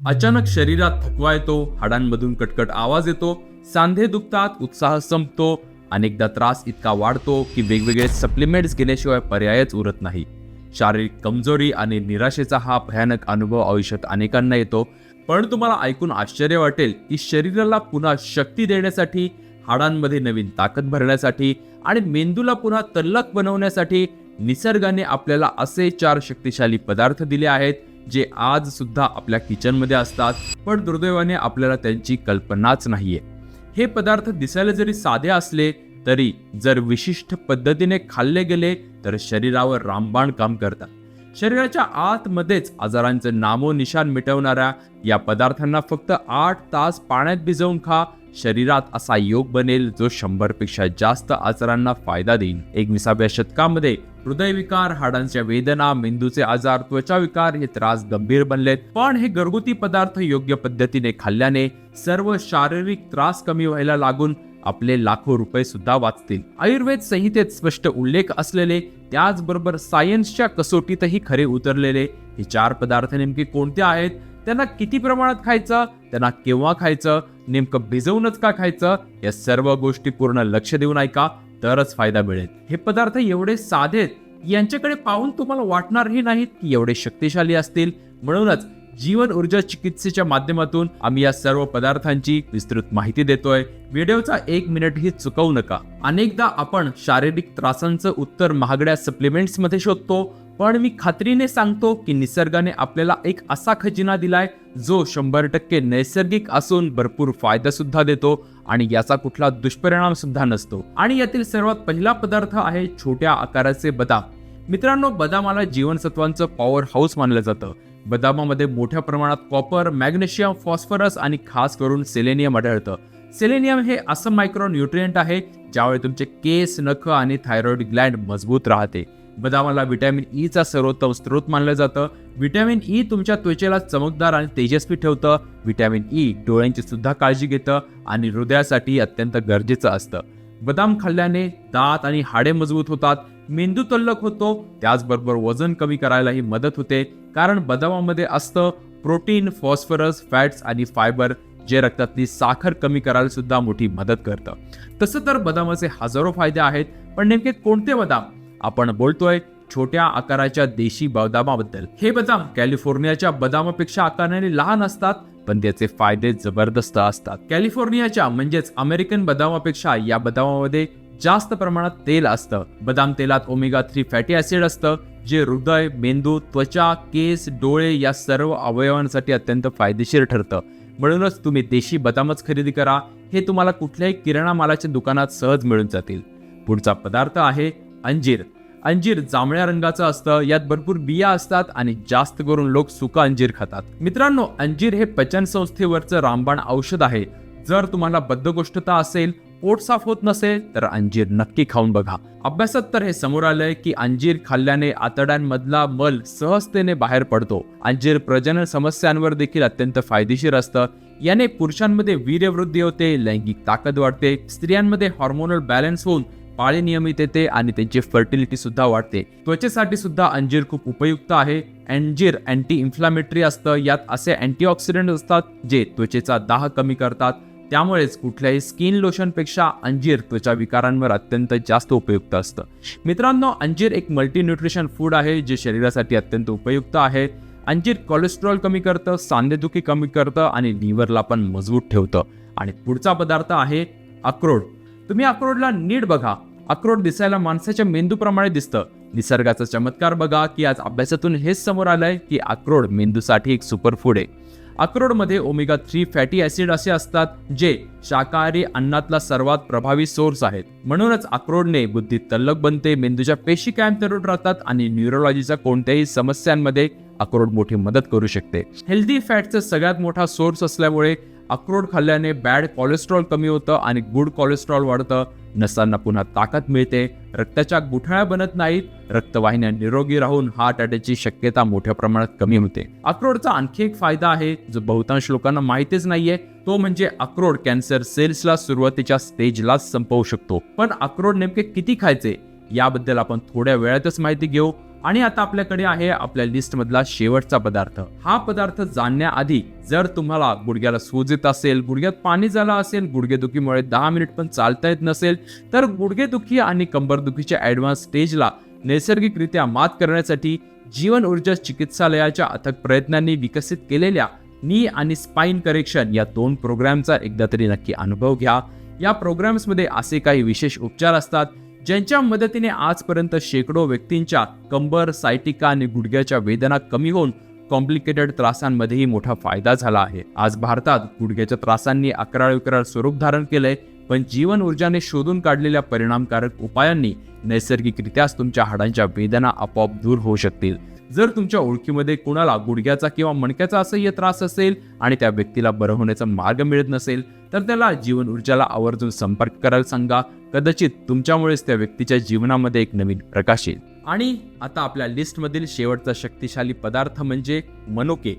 अचानक शरीरात थकवा येतो हाडांमधून कटकट आवाज येतो सांधे दुखतात उत्साह संपतो अनेकदा त्रास इतका वाढतो की वेगवेगळे सप्लिमेंट्स घेण्याशिवाय पर्यायच उरत नाही. शारीरिक कमजोरी आणि निराशेचा हा भयानक अनुभव आयुष्यात अनेकांना येतो. पण तुम्हाला ऐकून आश्चर्य वाटेल की शरीराला पुन्हा शक्ती देण्यासाठी हाडांमध्ये नवीन ताकद भरण्यासाठी आणि मेंदूला पुन्हा तल्लक बनवण्यासाठी निसर्गाने आपल्याला असे चार शक्तिशाली पदार्थ दिले आहेत जे आज सुद्धा आपल्या किचनमध्ये असतात पण दुर्दैवाने आपल्याला त्यांची कल्पनाच नाहीये. हे पदार्थ दिसायला जरी साधे असले तरी जर विशिष्ट पद्धतीने खाल्ले गेले तर शरीरावर रामबाण काम करतात. शरीराच्या आतमध्येच आजारांचं नामोनिशान मिटवणाऱ्या या पदार्थांना फक्त आठ तास पाण्यात भिजवून खा. शरीरात असा योग बनेल जो शंभरपेक्षा जास्त आजारांना फायदा देईल एकविसाव्या शतकामध्ये हृदयविकार हाडांच्या वेदना मेंदूचे आजार त्वचा विकार हे त्रास गंभीर बनलेत. पण हे घरगुती पदार्थ योग्य पद्धतीने खाल्ल्याने सर्व शारीरिक त्रास कमी व्हायला लागून आपले लाखो रुपये सुद्धा वाचतील. आयुर्वेद संहितेत स्पष्ट उल्लेख असलेले त्याचबरोबर सायन्सच्या कसोटीतही खरे उतरलेले हे चार पदार्थ नेमके कोणते आहेत? त्यांना किती प्रमाणात खायचं? त्यांना केव्हा खायचं? नेमकं भिजवूनच का खायचं? या सर्व गोष्टी पूर्ण लक्ष देऊन ऐका. तरच फायदा मिळेल. हे पदार्थ एवढे साधेत यांच्याकडे पाहून तुम्हाला वाटणारही नाहीत की एवढे शक्तिशाली असतील. म्हणूनच जीवन ऊर्जा चिकित्सेच्या माध्यमातून आम्ही या सर्व पदार्थांची विस्तृत माहिती देतोय. व्हिडिओचा एक मिनिटही चुकवू नका. अनेकदा आपण शारीरिक त्रासांचं उत्तर महागड्या सप्लिमेंट्समध्ये शोधतो पण मी खात्रीने सांगतो की निसर्गाने आपल्याला एक असा खजिना दिलाय जो शंभर टक्के नैसर्गिक असून भरपूर फायदा सुद्धा देतो. आणि याचा कुठला दुष्परिणाम सुद्धा नसतो. आणि यातील सर्वात पहिला पदार्थ आहे छोट्या आकाराचे बदाम. मित्रांनो बदामाला जीवनसत्वांचं पॉवर हाऊस मानलं जातं. बदामामध्ये मोठ्या प्रमाणात कॉपर मॅग्नेशियम फॉस्फरस आणि खास करून सेलेनियम आढळतं. सेलेनियम हे असं मायक्रो न्यूट्रियंट आहे ज्यामुळे तुमचे केस नख आणि थायरॉइड ग्लँड मजबूत राहते. बदामाला व्हिटॅमिन e ईचा सर्वोत्तम स्रोत मानलं जातं. व्हिटॅमिन ई तुमच्या त्वचेला चमकदार आणि तेजस्वी ठेवतं. व्हिटॅमिन ई डोळ्यांची सुद्धा काळजी घेतं आणि हृदयासाठी अत्यंत गरजेचं असतं. बदाम खाल्ल्याने दात आणि हाडे मजबूत होतात. मेंदू तल्लक होतो. त्याचबरोबर वजन कमी करायलाही मदत होते. कारण बदामामध्ये असतं प्रोटीन फॉस्फरस फॅट्स आणि फायबर जे रक्तातली साखर कमी करायला सुद्धा मोठी मदत करतं. तसं तर बदामाचे हजारो फायदे आहेत. पण नेमके कोणते बदाम? आपण बोलतोय छोट्या आकाराच्या देशी बदामाबद्दल. हे बदाम कॅलिफोर्नियाच्या बदामापेक्षा आकाराने लहान असतात पण त्याचे फायदे जबरदस्त असतात. कॅलिफोर्नियाच्या म्हणजेच अमेरिकन बदामापेक्षा या बदामामध्ये जास्त प्रमाणात तेल असतं. बदाम तेलात ओमेगा थ्री फॅटी ऍसिड असतं जे हृदय मेंदू त्वचा केस डोळे या सर्व अवयवांसाठी अत्यंत फायदेशीर ठरतं. म्हणूनच तुम्ही देशी बदामच खरेदी करा. हे तुम्हाला कुठल्याही किराणा मालाच्या दुकानात सहज मिळून जातील. पुढचा पदार्थ आहे अंजीर. अंजीर जांभळ्या रंगाचं असतं यात भरपूर बिया असतात आणि जास्त करून लोक सुका अंजीर खातात. मित्रांनो अंजीर हे पचन संस्थेवरचं रामबाण औषध आहे. जर तुम्हाला बद्धकोष्ठता असेल पोट साफ होत नसेल तर अंजीर नक्की खाऊन बघा. अभ्यासात तर हे समोर आलंय की अंजीर खाल्ल्याने आतड्यांमधला मल सहजतेने बाहेर पडतो. अंजीर प्रजनन समस्यांवर देखील अत्यंत फायदेशीर असतं. याने पुरुषांमध्ये वीर्यवृद्धी होते लैंगिक ताकद वाढते स्त्रियांमध्ये हॉर्मोनल बॅलन्स होऊन पाळी नियमित येते आणि त्यांची फर्टिलिटी सुद्धा वाढते. त्वचेसाठी सुद्धा अंजीर खूप उपयुक्त आहे. अंजीर अँटी इन्फ्लामेटरी असतं. यात असे अँटीऑक्सिडंट असतात जे त्वचेचा दाह कमी करतात. त्यामुळेच कुठल्याही स्किन लोशनपेक्षा अंजीर त्वचा विकारांवर अत्यंत जास्त उपयुक्त असतं. मित्रांनो अंजीर एक मल्टी न्यूट्रिशन फूड आहे जे शरीरासाठी अत्यंत उपयुक्त आहे. अंजीर कोलेस्ट्रॉल कमी करतं सांधेदुखी कमी करतं आणि लिव्हरला पण मजबूत ठेवतं. आणि पुढचा पदार्थ आहे अक्रोड. तुम्ही अक्रोडला नीट बघा. अक्रोड दिसायला माणसाच्या मेंदूप्रमाणे दिसतं. निसर्गाचा चमत्कार बघा की आज अभ्यासातून हेच समोर आलंय की अक्रोड मेंदूसाठी एक सुपरफूड आहे. अक्रोडमध्ये ओमेगा थ्री फॅटी ऍसिड असे असतात जे शाकाहारी अन्नातला सर्वात प्रभावी सोर्स आहेत. म्हणूनच अक्रोडने बुद्धी तल्लक बनते मेंदूच्या पेशी कायम तरुण राहतात आणि न्यूरोलॉजीच्या कोणत्याही समस्यांमध्ये अक्रोड मोठी मदत करू शकते. हेल्दी फॅटचा सगळ्यात मोठा सोर्स असल्यामुळे अक्रोड खाल्ल्याने बॅड कोलेस्ट्रॉल कमी होतं आणि गुड कोलेस्ट्रॉल वाढतं. नसांना पुन्हा ताकद मिळते. रक्ताच्या गुठळ्या बनत नाहीत. रक्तवाहिन्या निरोगी राहून हार्ट अटॅकची शक्यता मोठ्या प्रमाणात कमी होते. अक्रोडचा आणखी एक फायदा आहे जो बहुतांश लोकांना माहितीच नाहीये. तो म्हणजे अक्रोड कॅन्सर सेल्सला सुरुवातीच्या स्टेजला संपवू शकतो. पण अक्रोड नेमके किती खायचे? याबद्दल आपण थोड्या वेळातच माहिती घेऊ. आणि आता आपल्याकडे आहे आपल्या लिस्टमधला शेवटचा पदार्थ. हा पदार्थ जाणण्याआधी जर तुम्हाला गुडघ्याला सूज येत असेल गुडघ्यात पाणी झालं असेल गुडघेदुखीमुळे दहा मिनिट पण चालता येत नसेल तर गुडघेदुखी आणि कंबरदुखीच्या ॲडव्हान्स स्टेजला नैसर्गिकरित्या मात करण्यासाठी जीवन ऊर्जा चिकित्सालयाच्या अथक प्रयत्नांनी विकसित केलेल्या नी आणि स्पाइन करेक्शन या दोन प्रोग्रॅमचा एकदा तरी नक्की अनुभव घ्या. या प्रोग्राम्समध्ये असे काही विशेष उपचार असतात ज्यांच्या मदतीने आजपर्यंत शेकडो व्यक्तींच्या कंबर सायटिका आणि गुडघ्याच्या वेदना कमी होऊन कॉम्प्लिकेटेड त्रासांमध्येही मोठा फायदा झाला आहे. आज भारतात गुडघ्याच्या त्रासांनी अकराळ विकराळ स्वरूप धारण केलंय पण जीवन ऊर्जाने शोधून काढलेल्या परिणामकारक उपायांनी नैसर्गिकरित्याच तुमच्या हाडांच्या वेदना आपोआप दूर होऊ शकतील. जर तुमच्या ओळखीमध्ये कुणाला गुडघ्याचा किंवा मणक्याचा असह्य त्रास असेल आणि त्या व्यक्तीला बरं होण्याचा मार्ग मिळत नसेल तर त्याला जीवन ऊर्जाला आवर्जून संपर्क करायला सांगा. कदाचित तुमच्यामुळेच त्या व्यक्तीच्या जीवनामध्ये एक नवीन प्रकाश येईल. आणि आता आपल्या लिस्टमधील शेवटचा शक्तिशाली पदार्थ म्हणजे मनुके.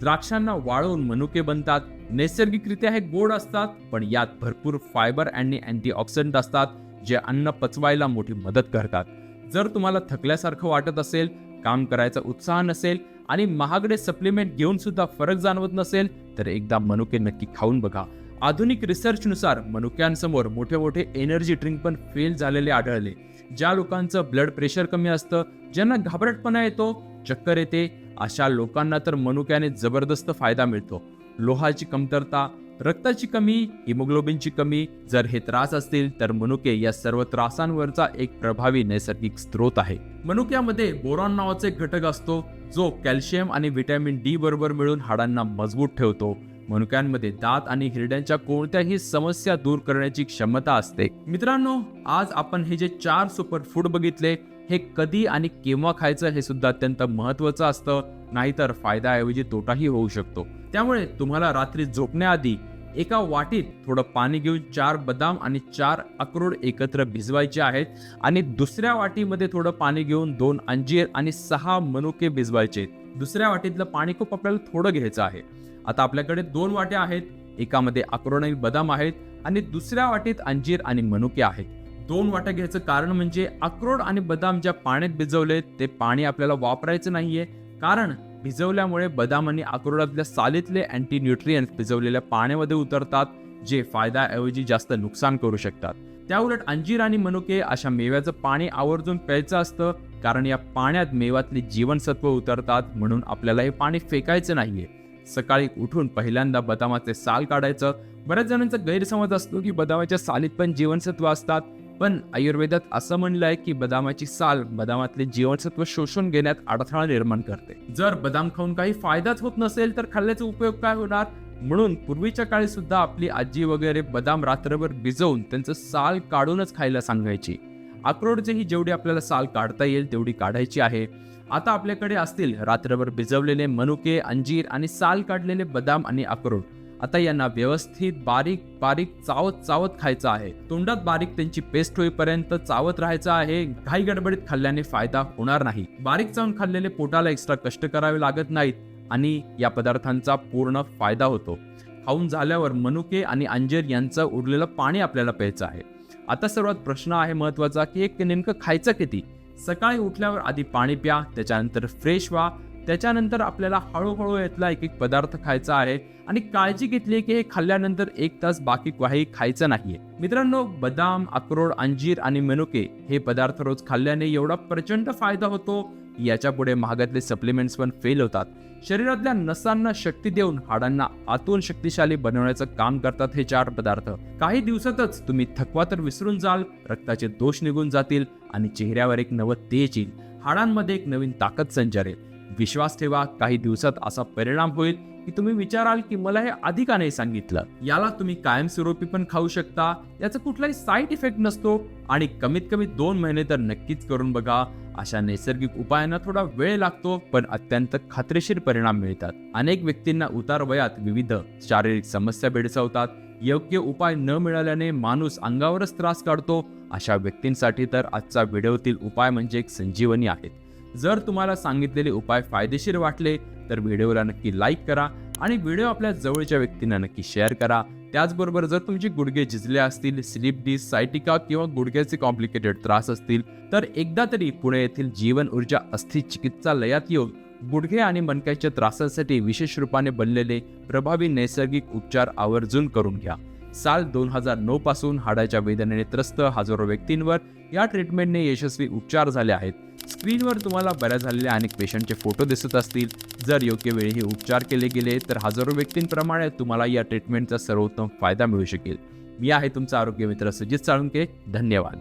द्राक्षांना वाळवून मनुके बनतात. नैसर्गिकरित्या हे गोड असतात पण यात भरपूर फायबर आणि अँटीऑक्सिडंट असतात जे अन्न पचवायला मोठी मदत करतात. जर तुम्हाला थकल्यासारखं वाटत असेल काम करायचा उत्साह नसेल आणि महागडे सप्लिमेंट घेऊन सुद्धा फरक जाणवत नसेल तर एकदा मनुके नक्की खाऊन बघा. आधुनिक रिसर्चनुसार मनुक्यांसमोर मोठे मोठे एनर्जी ड्रिंक पण फेल झालेले आढळले. ज्या लोकांचं ब्लड प्रेशर कमी असतं ज्यांना घाबरटपणा येतो चक्कर येते अशा लोकांना तर मनुक्याने जबरदस्त फायदा मिळतो. लोहाची कमतरता रक्ताची कमी हिमोग्लोबिनची कमी जर हे त्रास असतील तर मनुके या सर्व त्रासांवरचा एक प्रभावी नैसर्गिक स्रोत आहे. मनुक्यामध्ये बोरॉन नावाचा एक घटक असतो जो कॅल्शियम आणि व्हिटॅमिन डी बरोबर मिळून हाडांना मजबूत ठेवतो. मनुक्यांमध्ये दात आणि हिरड्यांच्या कोणत्याही समस्या दूर करण्याची क्षमता असते. मित्रांनो आज आपण हे जे चार सुपर फूड बघितले हे कधी आणि केव्हा खायचं हे सुद्धा अत्यंत महत्वाचं असतं नाहीतर फायदाऐवजी तोटाही होऊ शकतो. त्यामुळे तुम्हाला रात्री झोपण्याआधी एका वाटीत थोडं पाणी घेऊन चार बदाम आणि चार अक्रोड एकत्र भिजवायचे आहेत आणि दुसऱ्या वाटीमध्ये थोडं पाणी घेऊन दोन अंजीर आणि सहा मनुके भिजवायचे. दुसऱ्या वाटीतलं पाणी खूप आपल्याला थोडं घ्यायचं आहे. आता आपल्याकडे दोन वाट्या आहेत. एकामध्ये अक्रोड आणि बदाम आहेत आणि दुसऱ्या वाटीत अंजीर आणि मनुके आहेत. दोन वाट्या घ्यायचं कारण म्हणजे अक्रोड आणि बदाम ज्या पाण्यात भिजवले ते पाणी आपल्याला वापरायचं नाहीये. कारण भिजवल्यामुळे बदाम आणि अक्रोडातल्या सालीतले अँटी न्यूट्रियन्स भिजवलेल्या पाण्यामध्ये उतरतात जे फायद्याऐवजी जास्त नुकसान करू शकतात. त्याउलट अंजीर आणि मनुके अशा मेव्याचं पाणी आवर्जून प्यायचं असतं कारण या पाण्यात मेवातली जीवनसत्व उतरतात म्हणून आपल्याला हे पाणी फेकायचं नाहीये. सकाळी उठून पहिल्यांदा बदामाचे साल काढायचं. बऱ्याच जणांचा गैरसमज असतो की बदामाच्या सालीत पण जीवनसत्व असतात. पण आयुर्वेदात असं म्हणलंय की बदामाची साल बदामातले जीवनसत्व शोषून घेण्यात अडथळा निर्माण करते. जर बदाम खाऊन काही फायदाच होत नसेल तर खाल्ल्याचा उपयोग काय होणार? म्हणून पूर्वीच्या काळी सुद्धा आपली आजी वगैरे बदाम रात्रभर भिजवून त्यांचं साल काढूनच खायला सांगायची. अक्रोडचेही जेवढी आपल्याला साल काढता येईल तेवढी काढायची आहे. आता आपल्याकडे असतील रात्रभर भिजवलेले मनुके अंजीर आणि साल काढलेले बदाम आणि अक्रोड आता यांना व्यवस्थित बारीक बारीक चावत चावत खायचं आहे. तोंडात बारीक त्यांची पेस्ट होईपर्यंत चावत राहायचं आहे. घाई गडबडीत खाल्ल्याने फायदा होणार नाही. बारीक चावून खाल्लेले पोटाला एक्स्ट्रा कष्ट करावे लागत नाहीत आणि या पदार्थांचा पूर्ण फायदा होतो. खाऊन झाल्यावर मनुके आणि अंजीर यांचं उरलेलं पाणी आपल्याला प्यायचं आहे. आता सर्वात प्रश्न आहे महत्त्वाचा की एक नेमकं खायचं किती? सकाळी उठल्यावर आधी पाणी प्या त्याच्यानंतर फ्रेश व्हा त्याच्यानंतर आपल्याला हळूहळू यातला एक एक पदार्थ खायचा आहे आणि काळजी घेतली की हे खाल्ल्यानंतर एक तास बाकी काही खायचं नाहीये. मित्रांनो बदाम अक्रोड अंजीर आणि मेनुके हे पदार्थ रोज खाल्ल्याने एवढा प्रचंड फायदा होतो याच्यापुढे महागातले सप्लिमेंट्स पण फेल होतात. शरीरातल्या नसांना शक्ती देऊन हाडांना आतून शक्तिशाली बनवण्याचं काम करतात हे चार पदार्थ. काही दिवसातच तुम्ही थकवा तर विसरून जाल रक्ताचे दोष निघून जातील आणि चेहऱ्यावर एक नवं तेज येईल. हाडांमध्ये एक नवीन ताकद संचारेल. विश्वास ठेवा काही दिवसात असा परिणाम होईल की तुम्ही विचाराल की मला हे आधी का नाही सांगितलं. याला तुम्ही कायमस्वरूपी पण खाऊ शकता याचा कुठलाही साईड इफेक्ट नसतो आणि कमीत कमी दोन महिने तर नक्कीच करून बघा. अशा नैसर्गिक उपायांना थोडा वेळ लागतो पण अत्यंत खात्रीशीर परिणाम मिळतात. अनेक व्यक्तींना उतार वयात विविध शारीरिक समस्या भेडसावतात. योग्य उपाय न मिळाल्याने माणूस अंगावरच त्रास काढतो. अशा व्यक्तींसाठी तर आजचा व्हिडिओतील उपाय म्हणजे एक संजीवनी आहेत जर तुम्हाला सांगितलेले उपाय फायदेशीर वाटले तर व्हिडिओला नक्की लाईक करा आणि व्हिडिओ आपल्या जवळच्या व्यक्तींना नक्की शेअर करा. त्याचबरोबर जर तुमचे गुडघे झिजले असतील स्लिप डिस्क सायटिका किंवा गुडघ्याचे कॉम्प्लिकेटेड त्रास असतील तर एकदा तरी पुणे येथील जीवन ऊर्जा अस्थि चिकित्सालयात येऊन गुडघे आणि मणक्याच्या त्रासासाठी विशेष रूपाने बनलेले प्रभावी नैसर्गिक उपचार आवर्जून करून घ्या. साल दोन हजार नऊ पासून हाडाच्या वेदनेने त्रस्त हजारो व्यक्तींवर या ट्रीटमेंटने यशस्वी उपचार झाले आहेत. स्क्रीनवर तुम्हाला बऱ्या झालेल्या अनेक पेशंटचे फोटो दिसत असतील. जर योग्य वेळी हे उपचार केले गेले तर हजारो व्यक्तींप्रमाणे तुम्हाला या ट्रीटमेंटचा सर्वोत्तम फायदा मिळू शकेल. मी आहे तुमचा आरोग्य मित्र सुजित साळुंके धन्यवाद.